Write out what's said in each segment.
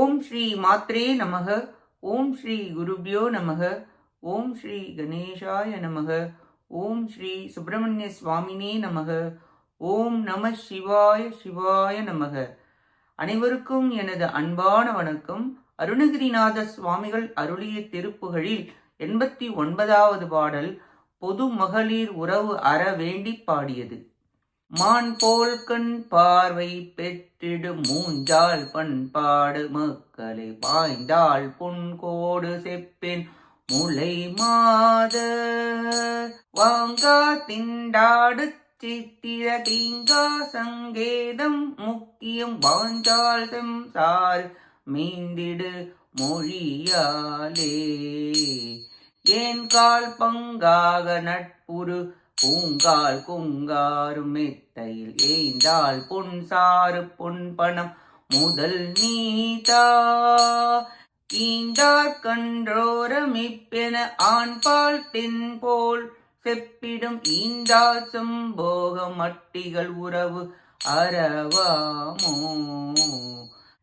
ஓம் ஸ்ரீ மாத்ரே நமக. ஓம் ஸ்ரீ குருபியோ நமக. ஓம் ஸ்ரீ கணேஷாய நமக. ஓம் ஸ்ரீ சுப்பிரமணிய சுவாமினே நமக. ஓம் நம சிவாய சிவாய நமக. அனைவருக்கும் எனது அன்பான வணக்கம். அருணகிரிநாத சுவாமிகள் அருளிய திருப்புகளில் எண்பத்தி ஒன்பதாவது பாடல் பொது மகளிர் உறவு அற வேண்டி பாடியது. மான் போல் கண் பார்வை பெற்றிடும் மூஞ்சால் பண்பாடு மக்களை பாய்ந்தால் பொன்கோடு செப்பின் முளை மாத. வாங்கா திண்டாடு சித்திர தீங்கா சங்கேதம் முக்கியம் வாஞ்சால் செம்சார் மீந்திடு மொழியாலே. ஏன் கால் பங்காக நட்புரு பூங்கால் குங்காரும் மெத்தையில் ஏய்ந்தால் பொன் சாறு பொன் பணம் முதல் நீதா. ஈந்தார் கன்றோரமிப்பென ஆண்பால் தென் போல் செப்பிடும் ஈந்தா சம்போக மட்டிகள் உறவு அறவாமோ.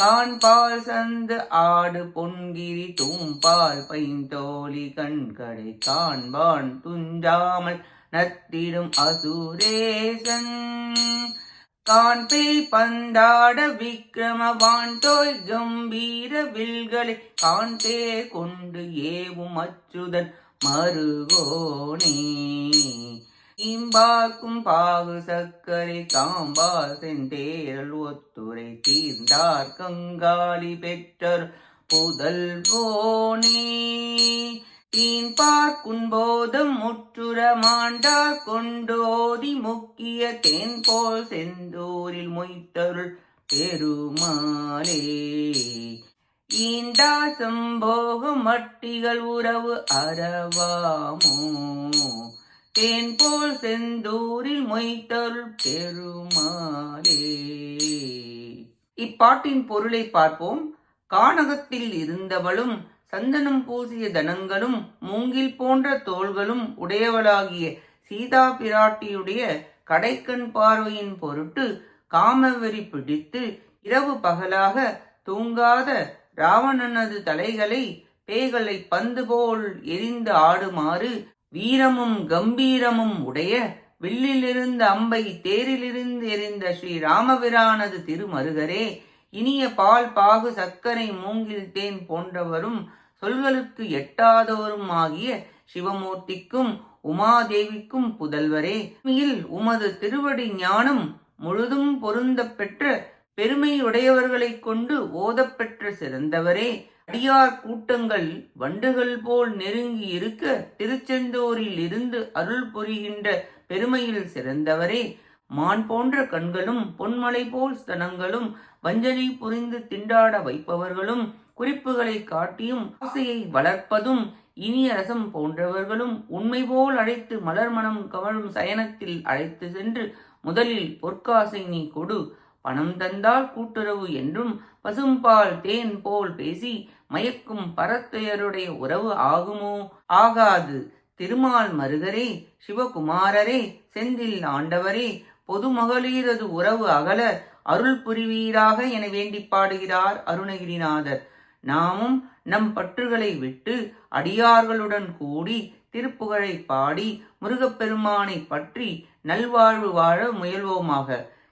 காண்பால் சந்து ஆடு பொன்கிரி தும்பால் பைந்தோழி கண்கடை காண்பான் துஞ்சாமல் நத்திடும் அசுரேசன். காண்பை பந்தாட விக்ரம வாண்டோய் கம்பீர வில்களை காண்பே கொண்டு ஏவும் அச்சுதன் மருகோனே. இம்பாக்கும் பாகு சக்கரை காம்பால் செந்தேரல் ஒத்துரை தீர்ந்தார் கங்காளி பெற்றர் புதல்வோனே தீன் பார்க்கும்போதும் முற்றுர மாண்டார் கொண்டோதி முக்கிய தேன் போல் செந்தூரில் மொய்த்தருள் பெருமாளே. ஈண்டா சம்போகம் மட்டிகள் உறவு அறவாமோ? தேன் போல் செந்தூரில் மொய்த்தருள் பெருமாளே. இப்பாட்டின் பொருளை பார்ப்போம். கானகத்தில் இருந்தவளும் சந்தனம் பூசிய தனங்களும் மூங்கில் போன்ற தோள்களும் உடையவளாகிய சீதா பிராட்டியுடைய கடைக்கண் பார்வையின் பொருட்டு காமவெறி பிடித்து இரவு பகலாக தூங்காத ராவணனது தலைகளை பேய்களை பந்து போல் எரிந்து ஆடுமாறு வீரமும் கம்பீரமும் உடைய வில்லிலிருந்த அம்பை தேரிலிருந்து எரிந்த ஸ்ரீ ராமபிரானது திருமருகரே இனிய பால் பாகு சர்க்கரை மூங்கில் தேன் போன்றவரும் சொல்களுக்கு எட்டாதவரும் ஆகிய சிவமூர்த்திக்கும் உமாதேவிக்கும் புதல்வரே. உண்மையில் உமது திருவடி ஞானம் முழுதும் பொருந்த பெற்ற பெருமையுடையவர்களைக் கொண்டு ஓதப்பெற்ற சிறந்தவரே. அடியார் கூட்டங்கள் வண்டுகள் போல் நெருங்கி இருக்க திருச்செந்தூரில் இருந்து அருள் புரிகின்ற பெருமையில் சிறந்தவரே. மான் போன்ற கண்களும் பொன்மலை போல் ஸ்தனங்களும் வஞ்சனை புரிந்து திண்டாட வைப்பவர்களும் குறிப்புகளை காட்டியும் ஆசையை வளர்ப்பதும் இனிய ரசம் போன்றவர்களும் உண்மை போல் அழைத்து மலர்மணம் கவழும் சயனத்தில் அழைத்து சென்று முதலில் பொற்காசை நீ கொடு. பணம் தந்தால் கூட்டுறவு என்றும் பசும்பால் தேன் போல் பேசி மயக்கும் பரத்துயருடைய உறவு ஆகுமோ? ஆகாது. திருமால் மருகரே சிவகுமாரரே செந்தில் ஆண்டவரே பொது மகளிரது உறவு அகல அருள் புரிவீராக என வேண்டி பாடுகிறார் அருணகிரிநாதர். நாமும் நம் பற்றுகளை விட்டு அடியார்களுடன் கூடி திருப்புகழை பாடி முருகப்பெருமானை பற்றி நல்வாழ்வு வாழ முயல்வோமாக.